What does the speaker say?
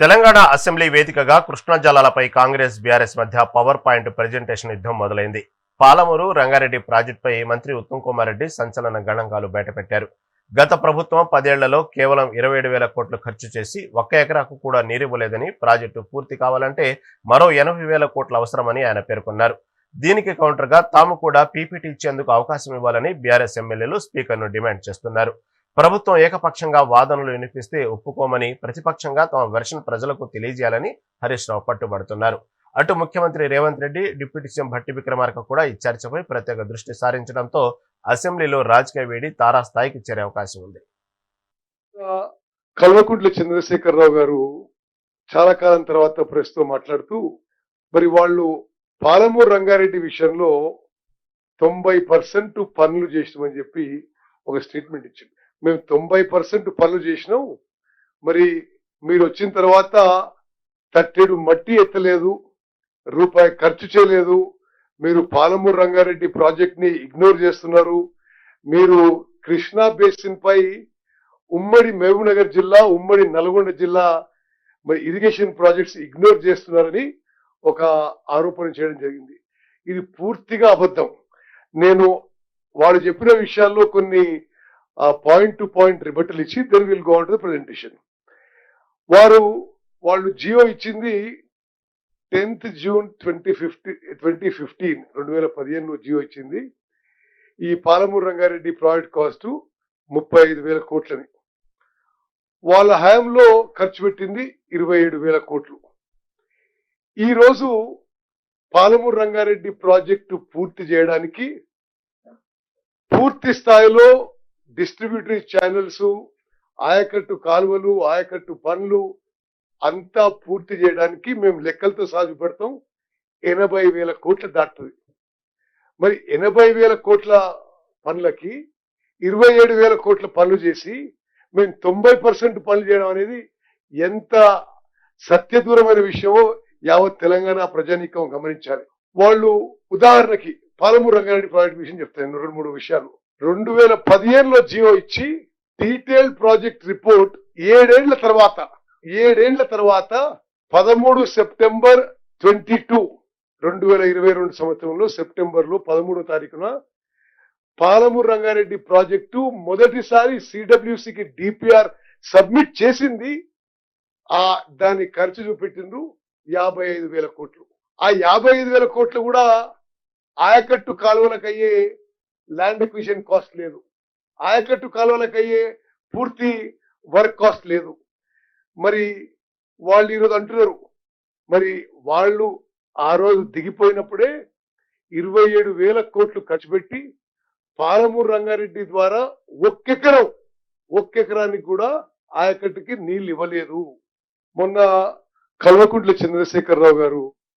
Telangana assembly వేదికగా కృష్ణా జలాలపై Congress BRS మధ్య పవర్ పాయింట్ ప్రజెంటేషన్ యుద్ధం మొదలైంది. పాలమూరు రంగారెడ్డి ప్రాజెక్టుపై మంత్రి ఉత్తమ్ కుమార్ రెడ్డి సంచలన గణాంకాలు బయటపెట్టారు. గత ప్రభుత్వం పదేళ్ళలో కేవలం ఇరవై ఏడు వేల కోట్లు ఖర్చు చేసి ఒక్క ఎకరాకు కూడా నీరివ్వలేదని ప్రాజెక్టు పూర్తి కావాలంటే మరో ఎనభై వేల కోట్లు అవసరమని ఆయన పేర్కొన్నారు. దీనికి కౌంటర్గా తాము కూడా పీపీటీ ఇచ్చేందుకు అవకాశం ఇవ్వాలని బీఆర్ఎస్ ఎమ్మెల్యేలు స్పీకర్ను డిమాండ్ చేస్తున్నారు. ప్రభుత్వం ఏకపక్షంగా వాదనలు వినిపిస్తే ఒప్పుకోమని ప్రతిపక్షంగా తమ వెర్షన్ ప్రజలకు తెలియజేయాలని హరీష్ రావు పట్టుబడుతున్నారు. అటు ముఖ్యమంత్రి రేవంత్ రెడ్డి డిప్యూటీ సీఎం భట్టి విక్రమార్క కూడా ఈ చర్చపై ప్రత్యేక దృష్టి సారించడంతో అసెంబ్లీలో రాజకీయ వేడి తారాస్థాయికి చేరే అవకాశం ఉంది. కల్వకుంట్ల చంద్రశేఖరరావు గారు చాలా కాలం తర్వాత ప్రెస్తో మాట్లాడుతూ మరి వాళ్ళు పాలమూరు రంగారెడ్డి విషయంలో తొంభై పర్సెంట్ పనులు చేసినామని చెప్పి ఒక స్టేట్మెంట్ ఇచ్చింది మేము తొంభై పర్సెంట్ పనులు చేసినాం. మరి మీరు వచ్చిన తర్వాత తట్టెడు మట్టి ఎత్తలేదు. రూపాయి ఖర్చు చేయలేదు. మీరు పాలమూరు రంగారెడ్డి ప్రాజెక్ట్ని ఇగ్నోర్ చేస్తున్నారు. మీరు కృష్ణా బేసిన్ పై ఉమ్మడి మహబూబ్నగర్ జిల్లా ఉమ్మడి నల్గొండ జిల్లా మరి ఇరిగేషన్ ప్రాజెక్ట్స్ ఇగ్నోర్ చేస్తున్నారని ఒక ఆరోపణ చేయడం జరిగింది. ఇది పూర్తిగా అబద్ధం. నేను వాళ్ళు చెప్పిన విషయాల్లో కొన్ని ఆ పాయింట్ టు పాయింట్ రిబట్టలు ఇచ్చి then will go to the presentation. వారు వాళ్ళు జియో ఇచ్చింది tenth June twenty fifty twenty fifteen రెండు వేల పదిహేనులో జియో ఇచ్చింది. ఈ పాలమూరు రంగారెడ్డి ప్రాజెక్ట్ కాస్ట్ ముప్పై ఐదు వేల కోట్లని. వాళ్ళ హయాంలో ఖర్చు పెట్టింది ఇరవై ఏడు వేల కోట్లు. ఈరోజు పాలమూరు రంగారెడ్డి ప్రాజెక్టు పూర్తి చేయడానికి పూర్తి స్థాయిలో డిస్ట్రిబ్యూటరీ ఛానల్స్ ఆయకట్టు కాలువలు ఆయకట్టు పనులు అంతా పూర్తి చేయడానికి మేము లెక్కలతో సాగు ఎనభై వేల కోట్ల దాటుతుంది. మరి ఎనభై వేల కోట్ల పనులకి ఇరవై ఏడు వేల కోట్ల పనులు చేసి మేము తొంభై పర్సెంట్ పనులు చేయడం అనేది ఎంత సత్యదూరమైన విషయమో యావత్ తెలంగాణ ప్రజానీకం గమనించాలి. వాళ్ళు ఉదాహరణకి పాలమూరు రంగారెడ్డి ప్రాజెక్ట్ విషయం చెప్తాను రెండు మూడు విషయాలు. రెండు వేల పదిహేనులో జియో ఇచ్చి డీటెయిల్డ్ ప్రాజెక్ట్ రిపోర్ట్ ఏడేళ్ళ తర్వాత ఏడేళ్ళ తర్వాత పదమూడు సెప్టెంబర్ ట్వంటీ టూ రెండు వేల ఇరవై రెండు సంవత్సరంలో సెప్టెంబర్లో పదమూడో తారీఖున పాలమూరు రంగారెడ్డి ప్రాజెక్టు మొదటిసారి సిడబ్ల్యూసికి డిపిఆర్ సబ్మిట్ చేసింది. ఆ దాని ఖర్చు చూపెట్టిండ్రు యాభై ఐదు వేల కోట్లు. ఆ యాభై ఐదు వేల కోట్లు కూడా ఆయకట్టు కాలువలకు అయ్యే ల్యాండ్ ఎక్విషన్ కాస్ట్ లేదు. ఆయకట్టు కాలువలకు అయ్యే పూర్తి వర్క్ కాస్ట్ లేదు. మరి వాళ్ళు ఈరోజు అంటున్నారు. మరి వాళ్ళు ఆ రోజు దిగిపోయినప్పుడే ఇరవై ఏడు వేల కోట్లు ఖర్చు పెట్టి పాలమూరు రంగారెడ్డి ద్వారా ఒక్కెకరం ఒక్కెకరానికి కూడా ఆయకట్టుకి నీళ్ళు ఇవ్వలేదు. మొన్న కల్వకుంట్ల చంద్రశేఖరరావు గారు